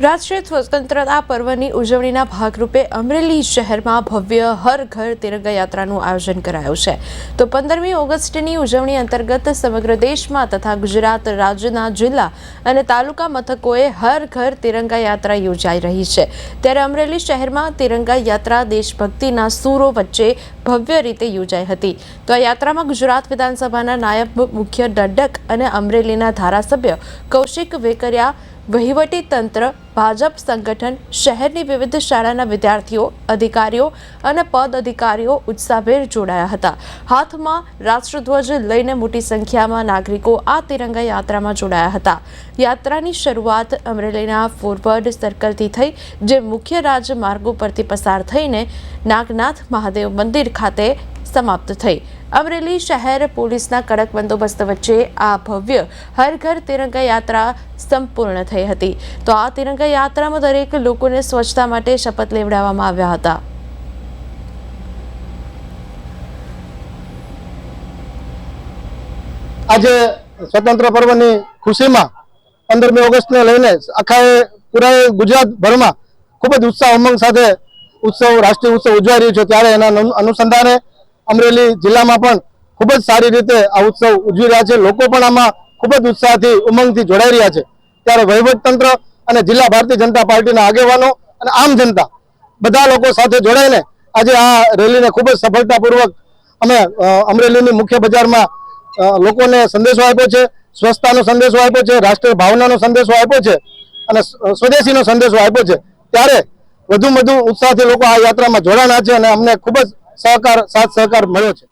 રાષ્ટ્રીય સ્વતંત્રતા પર્વની ઉજવણીના ભાગરૂપે અમરેલી શહેરમાં ભવ્ય હર ઘર તિરંગા યાત્રાનું આયોજન કરાયું છે. તો પંદરમી ઓગસ્ટની ઉજવણી અંતર્ગત સમગ્ર દેશમાં તથા ગુજરાત રાજ્યના જિલ્લા અને તાલુકા મથકોએ હર ઘર તિરંગા યાત્રા યોજાઈ રહી છે. ત્યારે અમરેલી શહેરમાં તિરંગા યાત્રા દેશભક્તિના સૂરો વચ્ચે ભવ્ય રીતે યોજાઈ હતી. તો આ યાત્રામાં ગુજરાત વિધાનસભાના નાયબ મુખ્ય દંડક અને અમરેલીના ધારાસભ્ય કૌશિક વેકરિયા વહીવટી તંત્ર, ભાજપ સંગઠન, શહેરની વિવિધ શાળાના વિદ્યાર્થીઓ, અધિકારીઓ અને પદ અધિકારીઓ ઉત્સાહભેર જોડાયા હતા. હાથમાં રાષ્ટ્રધ્વજ લઈને મોટી સંખ્યામાં નાગરિકો આ તિરંગા યાત્રામાં જોડાયા હતા. યાત્રાની શરૂઆત અમરેલીના ફોરવર્ડ સર્કલથી થઈ, જે મુખ્ય રાજમાર્ગો પરથી પસાર થઈને નાગનાથ મહાદેવ મંદિર ખાતે સમાપ્ત થઈ. અમરેલી શહેર પોલીસના કડક બંદોબસ્ત વચ્ચે આ ભવ્ય હર ઘર તિરંગા યાત્રા સંપૂર્ણ થઈ હતી. તો આ તિરંગા યાત્રામાં દરેક લોકોને સ્વચ્છતા માટે શપથ લેવડાવવામાં આવ્યા હતા. આજે સ્વતંત્ર પર્વની ખુશીમાં પંદરમી ઓગસ્ટને લઈને આખા પૂરા ગુજરાત ભરમાં ખૂબ જ ઉત્સાહ ઉમંગ સાથે ઉત્સવ, રાષ્ટ્રીય ઉત્સવ ઉજવાઈ રહ્યો છે. ત્યારે એના અનુસંધાને અમરેલી જિલ્લામાં પણ ખૂબ જ સારી રીતે આ ઉત્સવ ઉજવી રહ્યા છે. લોકો પણ આમાં ખૂબ જ ઉત્સાહથી, ઉમંગથી જોડાઈ રહ્યા છે. ત્યારે વહીવટતંત્ર અને જિલ્લા ભારતીય જનતા પાર્ટીના આગેવાનો અને આમ જનતા બધા લોકો સાથે જોડાઈને આજે આ રેલીને ખૂબ જ સફળતાપૂર્વક અમે અમરેલીની મુખ્ય બજારમાં લોકોને સંદેશો આપ્યો છે, સ્વચ્છતાનો સંદેશો આપ્યો છે, રાષ્ટ્રીય ભાવનાનો સંદેશો આપ્યો છે અને સ્વ- સ્વદેશીનો સંદેશો આપ્યો છે. ત્યારે વધુ વધુ ઉત્સાહથી લોકો આ યાત્રામાં જોડાણા છે અને અમને ખૂબ જ સહકાર સાથ સહકાર મળ્યો છે.